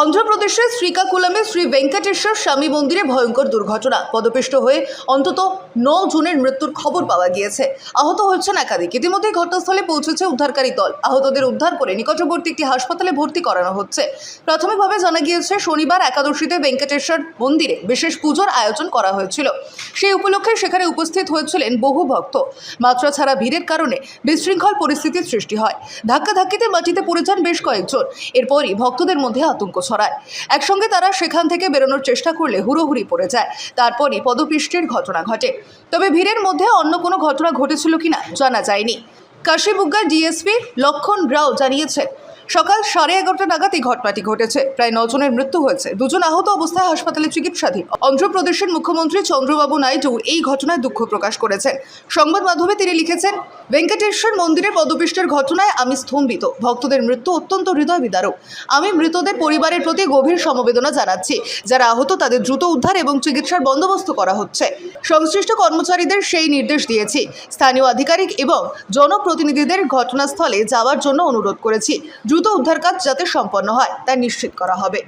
অন্ধ্রপ্রদেশের শ্রীকাকুলামে শ্রী ভেঙ্কটেশ্বর স্বামী মন্দিরে ভয়ঙ্কর দুর্ঘটনা। পদপিষ্ট হয়ে অন্তত ন জনের মৃত্যুর খবর পাওয়া গিয়েছে। আহত হচ্ছেন একাধিক। ইতিমধ্যে ঘটনাস্থলে পৌঁছেছে উদ্ধারকারী দল। আহতদের উদ্ধার করে নিকটবর্তী একটি হাসপাতালে ভর্তি করানো হচ্ছে। প্রাথমিকভাবে জানা গিয়েছে, শনিবার একাদশীতে ভেঙ্কটেশ্বর মন্দিরে বিশেষ পুজোর আয়োজন করা হয়েছিল। সেই উপলক্ষে সেখানে উপস্থিত হয়েছিলেন বহু ভক্ত। মাত্রা ছাড়া ভিড়ের কারণে বিশৃঙ্খল পরিস্থিতির সৃষ্টি হয়। ধাক্কাধাক্কিতে মাটিতে পড়ে যান বেশ কয়েকজন। এরপরই ভক্তদের মধ্যে আতঙ্ক ছড়ায়। একসঙ্গে তারা সেখান থেকে বেরোনোর চেষ্টা করলে হুড়োহুড়ি পড়ে যায়। তারপরই পদপৃষ্টির ঘটনা ঘটে। তবে ভিড়ের মধ্যে অন্য কোনো ঘটনা ঘটেছিল কিনা জানা যায়নি। কাশিবুগ্গা ডিএসপি লক্ষণ রাও জানিয়েছেন সকাল সাড়ে এগারোটা নাগাদ এই ঘটনাটি ঘটেছে। প্রায় নজনের মৃত্যু হয়েছে। দুজন আহত অবস্থায় হাসপাতালে চিকিৎসাধীন। অন্ধ্রপ্রদেশের মুখ্যমন্ত্রী চন্দ্রবাবু নাইডু এই ঘটনায় দুঃখ প্রকাশ করেছেন। সংবাদ মাধ্যমে তিনি লিখেছেন, ভেঙ্কটেশ্বর মন্দিরের পদপিষ্টের ঘটনায় আমি স্তম্ভিত। ভক্তদের মৃত্যু অত্যন্ত হৃদয় বিদারক আমি মৃতদের পরিবারের প্রতি গভীর সমবেদনা জানাচ্ছি। যারা আহত তাদের দ্রুত উদ্ধার এবং চিকিৎসার বন্দোবস্ত করা হচ্ছে। সংশ্লিষ্ট কর্মচারীদের সেই নির্দেশ দিয়েছি। স্থানীয় আধিকারিক এবং জনপ্রতিনিধিদের ঘটনাস্থলে যাওয়ার জন্য অনুরোধ করেছি। দ্রুত উদ্ধার কাজ যাতে সম্পন্ন হয় তা নিশ্চিত করা হবে।